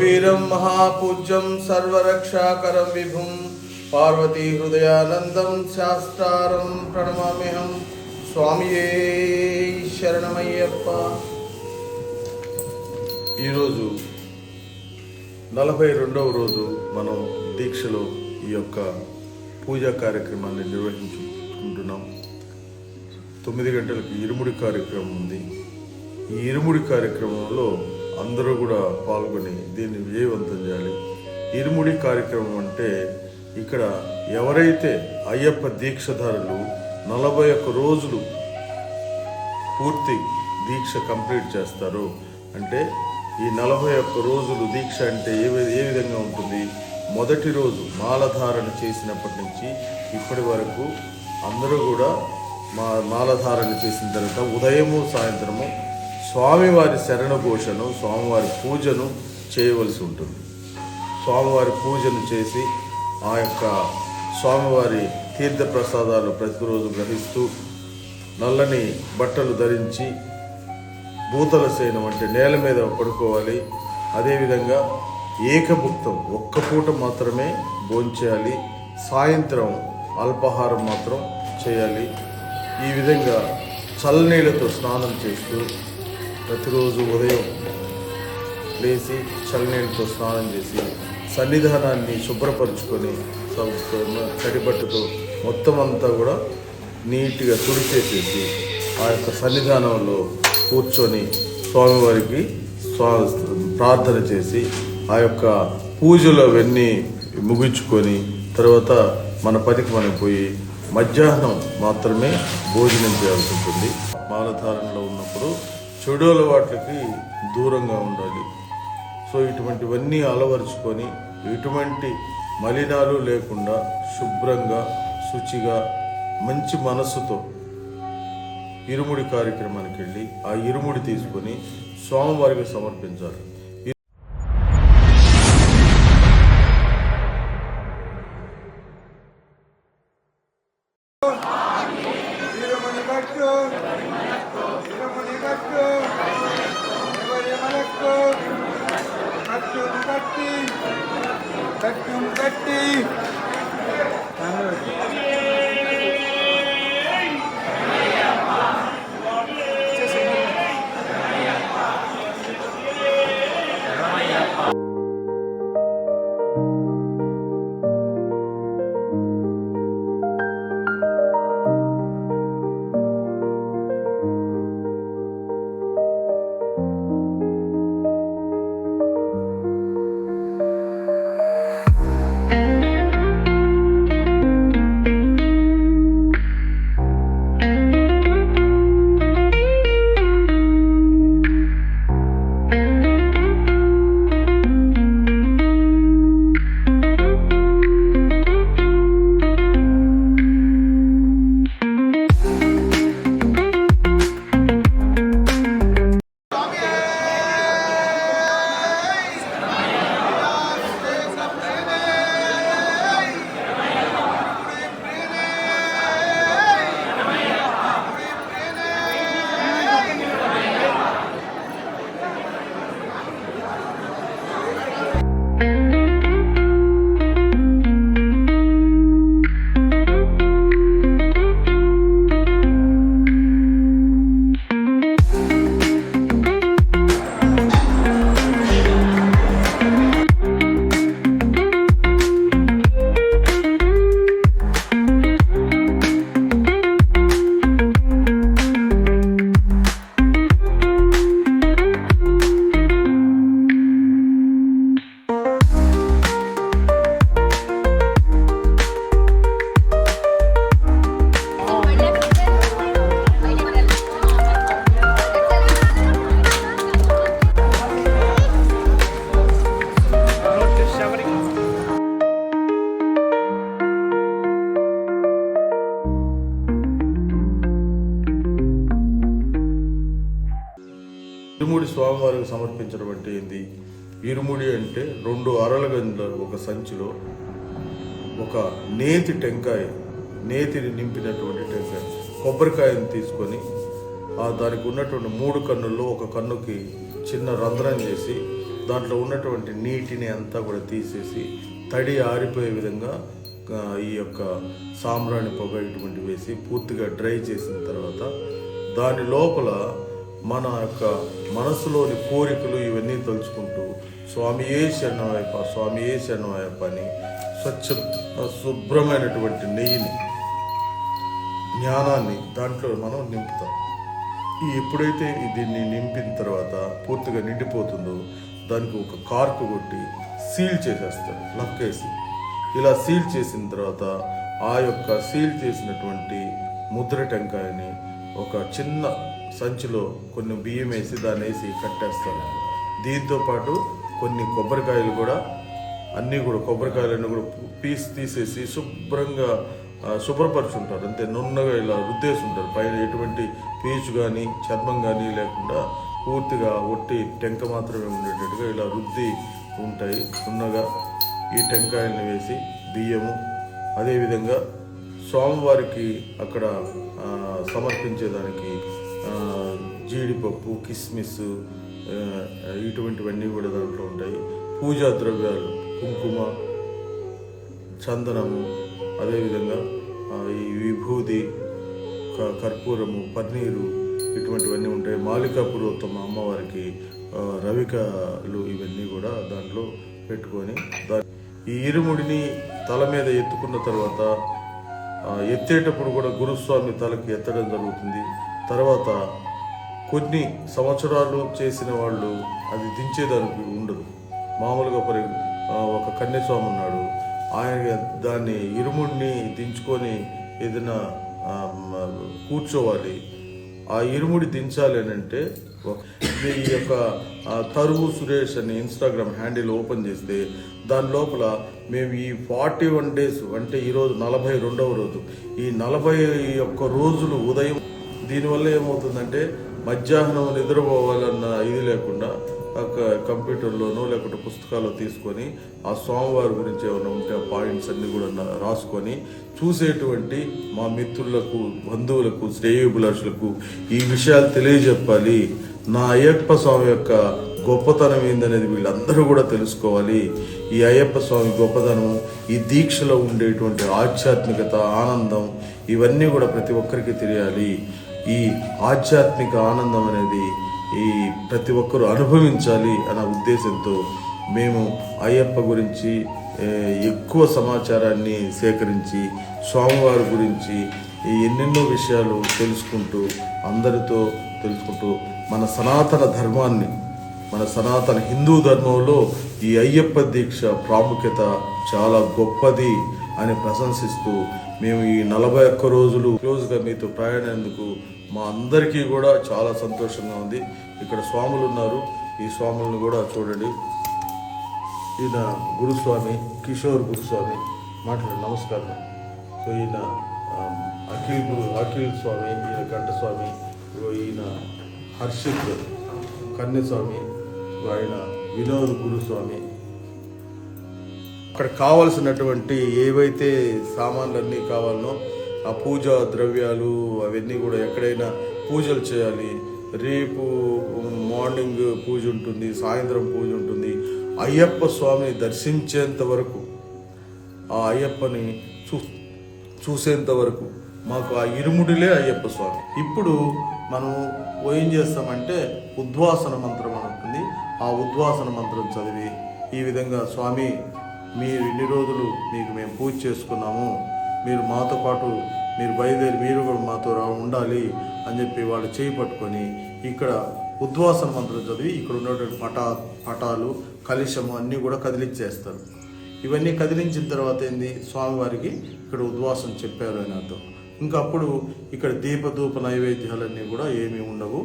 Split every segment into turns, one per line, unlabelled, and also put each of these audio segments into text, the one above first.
ఓం మహాపూజ్యం సర్వరక్షాకరం విభుం పార్వతీ హృదయానందం శాస్త్రారం ప్రణమామ్యహం స్వామియే శరణమయ్యప్ప ఈరోజు నలభై రెండవ రోజు మనం దీక్షలో ఈ యొక్క పూజా కార్యక్రమాన్ని నిర్వహించుకుంటున్నాం. తొమ్మిది గంటలకు ఇరుముడి కార్యక్రమం ఉంది. ఈ ఇరుముడి కార్యక్రమంలో అందరూ కూడా పాల్గొని దీన్ని విజయవంతం చేయాలి. ఇరుముడి కార్యక్రమం అంటే ఇక్కడ ఎవరైతే అయ్యప్ప దీక్షధారులు నలభై ఒక్క రోజులు పూర్తి దీక్ష కంప్లీట్ చేస్తారు అంటే ఈ నలభై ఒక్క రోజులు దీక్ష అంటే ఏ ఏ విధంగా ఉంటుంది? మొదటి రోజు మాలధారణ చేసినప్పటి నుంచి ఇప్పటి వరకు అందరూ కూడా మా మాలధారణ చేసిన తర్వాత ఉదయము సాయంత్రము స్వామివారి శరణ ఘోషను స్వామివారి పూజను చేయవలసి ఉంటుంది. స్వామివారి పూజను చేసి ఆ యొక్క స్వామివారి తీర్థ ప్రసాదాలు ప్రతిరోజు గ్రహిస్తూ నల్లని బట్టలు ధరించి భూతల శయనం అంటే నేల మీద పడుకోవాలి. అదేవిధంగా ఏకభుక్తం ఒక్క పూట మాత్రమే భోంచేయాలి సాయంత్రం అల్పాహారం మాత్రం చేయాలి. ఈ విధంగా చల్లనీళ్ళతో స్నానం చేస్తూ ప్రతిరోజు ఉదయం లేచి చల్లనీళ్ళతో స్నానం చేసి సన్నిధానాన్ని శుభ్రపరుచుకొని స- మొత్తం అంతా కూడా నీట్గా తుడిచేసేసి ఆ యొక్క సన్నిధానంలో కూర్చొని స్వామివారికి స్వా ప్రార్థన చేసి ఆ యొక్క పూజలు అవన్నీ ముగించుకొని తర్వాత మన పనికి మనం పోయి మధ్యాహ్నం మాత్రమే భోజనం చేయాల్సి ఉంటుంది. మాలధారణలో ఉన్నప్పుడు చెడు అలవాట్లకి దూరంగా ఉండాలి సో ఇటువంటివన్నీ అలవరుచుకొని ఎటువంటి మలినాలు లేకుండా శుభ్రంగా శుచిగా మంచి మనస్సుతో ఇరుముడి కార్యక్రమానికి వెళ్ళి ఆ ఇరుముడి తీసుకొని స్వామివారికి సమర్పించాలి
Thank you. వీరమణి కట్టు
ఇరుముడి స్వామివారికి సమర్పించడం అంటే ఏంది? ఇరుముడి అంటే రెండు అరల గంజల ఒక సంచిలో ఒక నేతి టెంకాయ నేతిని నింపినటువంటి టెంకాయ కొబ్బరికాయను తీసుకొని ఆ దానికి ఉన్నటువంటి మూడు కన్నుల్లో ఒక కన్నుకి చిన్న రంధ్రం చేసి దాంట్లో ఉన్నటువంటి నీటిని అంతా కూడా తీసేసి తడి ఆరిపోయే విధంగా ఈ యొక్క సాంబ్రాణి పొగ ఇటువంటి వేసి పూర్తిగా డ్రై చేసిన తర్వాత దాని లోపల మన యొక్క మనసులోని కోరికలు ఇవన్నీ తలుచుకుంటూ స్వామి ఏ శరణవైప స్వామి ఏ శరణవైప అని స్వచ్ఛ శుభ్రమైనటువంటి నెయ్యిని జ్ఞానాన్ని దాంట్లో మనం నింపుతాం. ఈ ఎప్పుడైతే దీన్ని నింపిన తర్వాత పూర్తిగా నిండిపోతుందో దానికి ఒక కార్కు కొట్టి సీల్ చేసేస్తారు లక్కేసి. ఇలా సీల్ చేసిన తర్వాత ఆ యొక్క సీల్ చేసినటువంటి ముద్ర టెంకాయని ఒక చిన్న సంచిలో కొన్ని బియ్యం వేసి దాన్ని వేసి కట్టేస్తారు దీంతో పాటు కొన్ని కొబ్బరికాయలు కూడా అన్నీ కూడా కొబ్బరికాయలన్నీ కూడా పీస్ తీసేసి శుభ్రంగా శుభ్రపరుచుంటారు. అంతే నున్నగా ఇలా రుద్దేసి ఉంటారు పైన ఎటువంటి పీచు కానీ చర్మం కానీ లేకుండా పూర్తిగా ఒట్టి టెంక మాత్రమే ఉండేటట్టుగా ఇలా రుద్ది ఉంటాయి. నున్నగా ఈ టెంకాయల్ని వేసి బియ్యము అదేవిధంగా స్వామివారికి అక్కడ సమర్పించేదానికి జీడిపప్పు కిస్మిస్ ఇటువంటివన్నీ కూడా దాంట్లో ఉంటాయి. పూజా ద్రవ్యాలు కుంకుమ చందనము అదేవిధంగా ఈ విభూది క- కర్పూరము పన్నీరు ఇటువంటివన్నీ ఉంటాయి. మాలికా పురోత్తమ అమ్మవారికి రవికలు ఇవన్నీ కూడా దాంట్లో పెట్టుకొని ఈ ఇరుముడిని తల మీద ఎత్తుకున్న తర్వాత ఎత్తేటప్పుడు కూడా గురుస్వామి తలకి ఎత్తడం జరుగుతుంది. తర్వాత కొన్ని సంవత్సరాలు చేసిన వాళ్ళు అది దించేదానికి ఉండదు. మామూలుగా పరి ఒక కన్యస్వామి ఉన్నాడు. ఆయన దాన్ని ఇరుముడిని దించుకొని ఏదైనా కూర్చోవాలి. ఆ ఇరుముడి దించాలి అని అంటే ఈ యొక్క తరువు సురేష్ అని ఇన్స్టాగ్రామ్ హ్యాండిల్ ఓపెన్ చేస్తే దాని లోపల మేము ఈ ఫార్టీ వన్ డేస్ అంటే ఈరోజు నలభై రెండవ రోజు. ఈ నలభై ఒక్క రోజులు ఉదయం దీనివల్ల ఏమవుతుందంటే మధ్యాహ్నం నిద్రపోవాలన్న ఇది లేకుండా ఒక కంప్యూటర్లోనో లేకుంటే పుస్తకాలు తీసుకొని ఆ స్వామివారి గురించి ఏమైనా ఉంటే ఆ పాయింట్స్ అన్ని కూడా రాసుకొని చూసేటువంటి మా మిత్రులకు బంధువులకు శ్రేయోభిలాషులకు ఈ విషయాలు తెలియజెప్పాలి. నా అయ్యప్ప స్వామి యొక్క గొప్పతనం ఏందనేది వీళ్ళందరూ కూడా తెలుసుకోవాలి. ఈ అయ్యప్ప స్వామి గొప్పతనం ఈ దీక్షలో ఉండేటువంటి ఆధ్యాత్మికత ఆనందం ఇవన్నీ కూడా ప్రతి ఒక్కరికి తెలియాలి. ఈ ఆధ్యాత్మిక ఆనందం అనేది ఈ ప్రతి ఒక్కరూ అనుభవించాలి అన్న ఉద్దేశంతో మేము అయ్యప్ప గురించి ఎక్కువ సమాచారాన్ని సేకరించి స్వామివారి గురించి ఎన్నెన్నో విషయాలు తెలుసుకుంటూ అందరితో తెలుసుకుంటూ మన సనాతన ధర్మాన్ని మన సనాతన హిందూ ధర్మంలో ఈ అయ్యప్ప దీక్ష ప్రాముఖ్యత చాలా గొప్పది అని ప్రశంసిస్తూ మేము ఈ నలభై ఒక్క రోజులు క్లోజ్గా మీతో ప్రయాణేందుకు మా అందరికీ కూడా చాలా సంతోషంగా ఉంది. ఇక్కడ స్వాములు ఉన్నారు. ఈ స్వాములను కూడా చూడండి. ఈయన గురుస్వామి కిషోర్ గురుస్వామి మాట్లాడు నమస్కారం. సో ఈయన అఖిల్ గురు అఖిల్ స్వామి ఈయన ఘంటస్వామి ఈయన హర్షిత్ కన్యస్వామి ఆయన వినోద్ గురుస్వామి అక్కడ కావలసినటువంటి ఏవైతే సామాన్లన్నీ కావాలనో ఆ పూజా ద్రవ్యాలు అవన్నీ కూడా ఎక్కడైనా పూజలు చేయాలి. రేపు మార్నింగ్ పూజ ఉంటుంది సాయంత్రం పూజ ఉంటుంది. అయ్యప్ప స్వామిని దర్శించేంత వరకు ఆ అయ్యప్పని చూ చూసేంత వరకు మాకు ఆ ఇరుముడిలే అయ్యప్ప స్వామి. ఇప్పుడు మనం ఏం చేస్తామంటే ఉద్వాసన మంత్రం అని ఉంటుంది. ఆ ఉద్వాసన మంత్రం చదివి ఈ విధంగా స్వామి మీరు ఇన్ని రోజులు మీకు మేము పూజ చేసుకున్నాము. మీరు మాతో పాటు మీరు బయలుదేరి మీరు కూడా మాతో రా ఉండాలి అని చెప్పి వాళ్ళు చేయి పట్టుకొని ఇక్కడ ఉద్వాసన మంత్రం చదివి ఇక్కడ ఉన్నటువంటి పటా పటాలు కలుషము అన్నీ కూడా కదిలించేస్తారు ఇవన్నీ కదిలించిన తర్వాత ఏంది? స్వామివారికి ఇక్కడ ఉద్వాసం చెప్పారు అని అర్థం. ఇంకా అప్పుడు ఇక్కడ దీపధూప నైవేద్యాలన్నీ కూడా ఏమీ ఉండవు.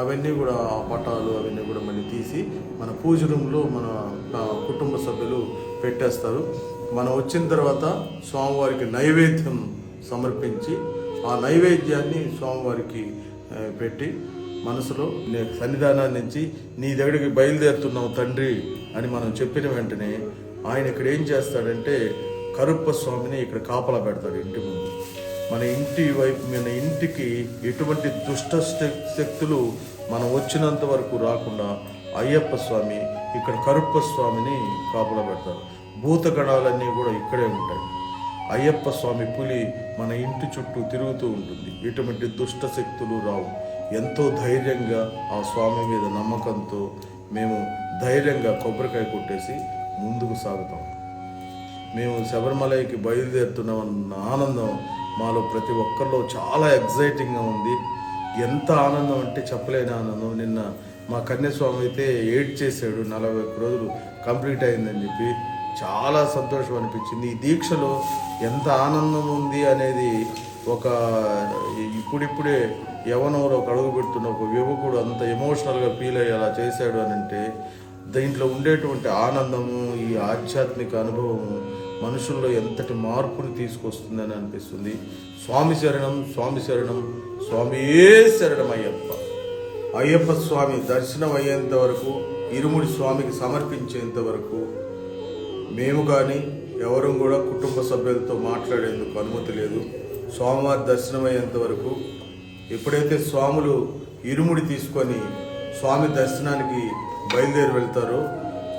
అవన్నీ కూడా ఆ పటాలు అవన్నీ కూడా మళ్ళీ తీసి మన పూజ రూమ్లో మన కుటుంబ సభ్యులు పెట్టేస్తారు. మనం వచ్చిన తర్వాత స్వామివారికి నైవేద్యం సమర్పించి ఆ నైవేద్యాన్ని స్వామివారికి పెట్టి మనసులో సన్నిధానాన్ని నుంచి నీ దగ్గరికి బయలుదేరుతున్నావు తండ్రి అని మనం చెప్పిన వెంటనే ఆయన ఇక్కడ ఏం చేస్తాడంటే కరుప్ప స్వామిని ఇక్కడ కాపలా పెడతాడు ఇంటి ముందు. మన ఇంటి వైపు మన ఇంటికి ఎటువంటి దుష్ట శక్తులు మనం వచ్చినంత వరకు రాకుండా అయ్యప్ప స్వామి ఇక్కడ కరుప్ప స్వామిని కాపలా పెడతారు భూతగణాలన్నీ కూడా ఇక్కడే ఉంటాయి. అయ్యప్ప స్వామి పులి మన ఇంటి చుట్టూ తిరుగుతూ ఉంటుంది. ఎటువంటి దుష్ట శక్తులు రావు. ఎంతో ధైర్యంగా ఆ స్వామి మీద నమ్మకంతో మేము ధైర్యంగా కొబ్బరికాయ కొట్టేసి ముందుకు సాగుతాం. మేము శబరిమలకి బయలుదేరుతున్నామన్న ఆనందం మాలో ప్రతి ఒక్కరిలో చాలా ఎగ్జైటింగ్గా ఉంది. ఎంత ఆనందం అంటే చెప్పలేని ఆనందం. నిన్న మా కన్యాస్వామి అయితే ఎయిట్ చేశాడు నలభై ఒక్క రోజులు కంప్లీట్ అయిందని చెప్పి చాలా సంతోషం అనిపించింది. ఈ దీక్షలో ఎంత ఆనందం ఉంది అనేది ఒక ఇప్పుడిప్పుడే యవనంలో ఒక అడుగు పెడుతున్న ఒక యువకుడు అంత ఎమోషనల్గా ఫీల్ అయ్యేలా చేశాడు అని అంటే దీంట్లో ఉండేటువంటి ఆనందము ఈ ఆధ్యాత్మిక అనుభవము మనుషుల్లో ఎంతటి మార్పుని తీసుకొస్తుందని అనిపిస్తుంది. స్వామి శరణం స్వామి శరణం స్వామియే శరణం అయ్యప్ప స్వామి దర్శనం అయ్యేంత వరకు ఇరుముడి స్వామికి సమర్పించేంత వరకు మేము కానీ ఎవరు కూడా కుటుంబ సభ్యులతో మాట్లాడేందుకు అనుమతి లేదు. స్వామివారి దర్శనం అయ్యేంత వరకు ఎప్పుడైతే స్వాములు ఇరుముడి తీసుకొని స్వామి దర్శనానికి బయలుదేరి వెళ్తారో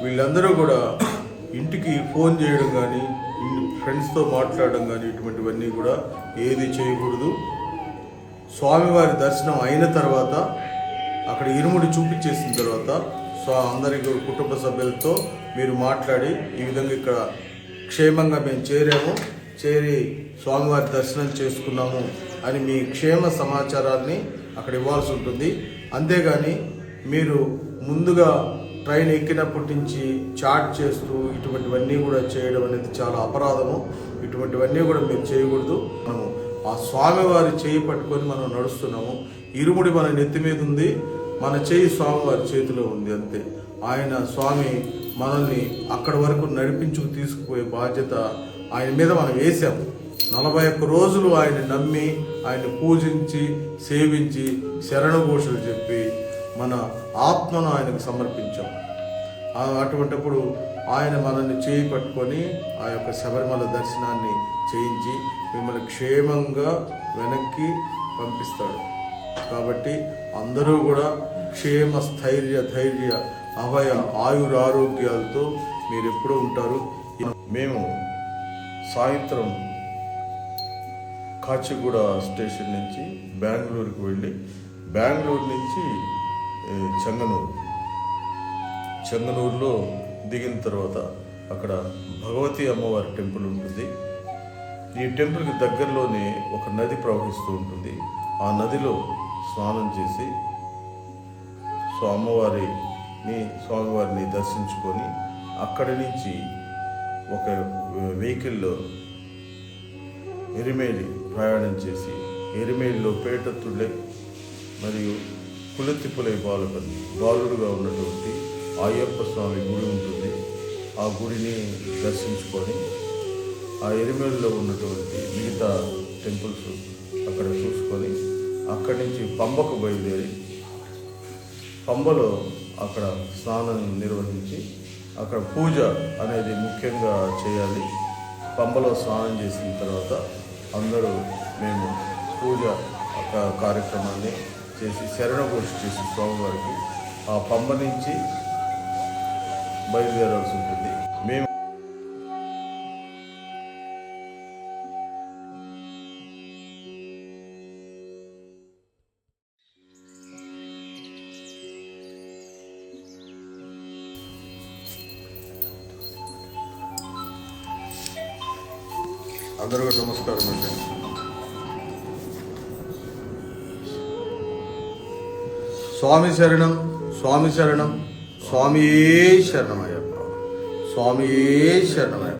వీళ్ళందరూ కూడా ఇంటికి ఫోన్ చేయడం కానీ ఫ్రెండ్స్తో మాట్లాడడం కానీ ఇటువంటివన్నీ కూడా ఏది చేయకూడదు. స్వామివారి దర్శనం అయిన తర్వాత అక్కడ ఇరుముడి చూపించేసిన తర్వాత స్వా అందరి కుటుంబ సభ్యులతో మీరు మాట్లాడి ఈ విధంగా ఇక్కడ క్షేమంగా మేము చేరాము. చేరి స్వామివారి దర్శనం చేసుకున్నాము అని మీ క్షేమ సమాచారాన్ని అక్కడ ఇవ్వాల్సి ఉంటుంది. అంతేగాని మీరు ముందుగా ట్రైన్ ఎక్కినప్పటి నుంచి చాట్ చేస్తూ ఇటువంటివన్నీ కూడా చేయడం అనేది చాలా అపరాధము. ఇటువంటివన్నీ కూడా మీరు చేయకూడదు. మనము ఆ స్వామివారి చేయి పట్టుకొని మనం నడుస్తున్నాము. ఇరుముడి మన నెత్తి మీద ఉంది మన చేయి స్వామివారి చేతిలో ఉంది అంతే. ఆయన స్వామి మనల్ని అక్కడి వరకు నడిపించుకు తీసుకుపోయే బాధ్యత ఆయన మీద మనం వేసాము నలభై ఒక్క రోజులు ఆయన నమ్మి ఆయన పూజించి సేవించి శరణఘోషలు చెప్పి మన ఆత్మను ఆయనకు సమర్పించాం. అటువంటిప్పుడు ఆయన మనల్ని చేయి పట్టుకొని ఆ యొక్క శబరిమల దర్శనాన్ని చేయించి మిమ్మల్ని క్షేమంగా వెనక్కి పంపిస్తాడు. కాబట్టి అందరూ కూడా క్షేమ స్థైర్య ధైర్య అభయ ఆయుర ఆరోగ్యాలతో మీరు ఎప్పుడూ ఉంటారు. మేము సాయంత్రం కాచిగూడ స్టేషన్ నుంచి బెంగళూరుకు వెళ్ళి బెంగళూరు నుంచి చెంగనూరు చెంగనూరులో దిగిన తర్వాత అక్కడ భగవతి అమ్మవారి టెంపుల్ ఉంటుంది. ఈ టెంపుల్కి దగ్గరలోనే ఒక నది ప్రవహిస్తూ ఉంటుంది. ఆ నదిలో స్నానం చేసి సో అమ్మవారిని స్వామివారిని దర్శించుకొని అక్కడి నుంచి ఒక వెహికల్లో ఎరిమేలి ప్రయాణం చేసి ఎరిమేలిలో పేటతుళ్ళై మరియు కులతిప్పులై బాలుకని బాలుడుగా ఉన్నటువంటి అయ్యప్ప స్వామి గుడి ఉంటుంది. ఆ గుడిని దర్శించుకొని ఆ ఎరిమేలిలో ఉన్నటువంటి మిగతా టెంపుల్స్ అక్కడ చూసుకొని అక్కడి నుంచి పంబకు బయలుదేరి పంబలో అక్కడ స్నానం నిర్వహించి అక్కడ పూజ అనేది ముఖ్యంగా చేయాలి. పంబలో స్నానం చేసిన తర్వాత అందరూ మేము పూజ ఒక కార్యక్రమాన్ని చేసి శరణఘోష చేసి స్వామివారికి ఆ పంబ నుంచి బయలుదేరాల్సి ఉంటుంది. అందరూ నమస్కారం అండి. స్వామి శరణం స్వామి శరణం స్వామియే శరణమయ్యప్ప. స్వామియే శరణమయ్య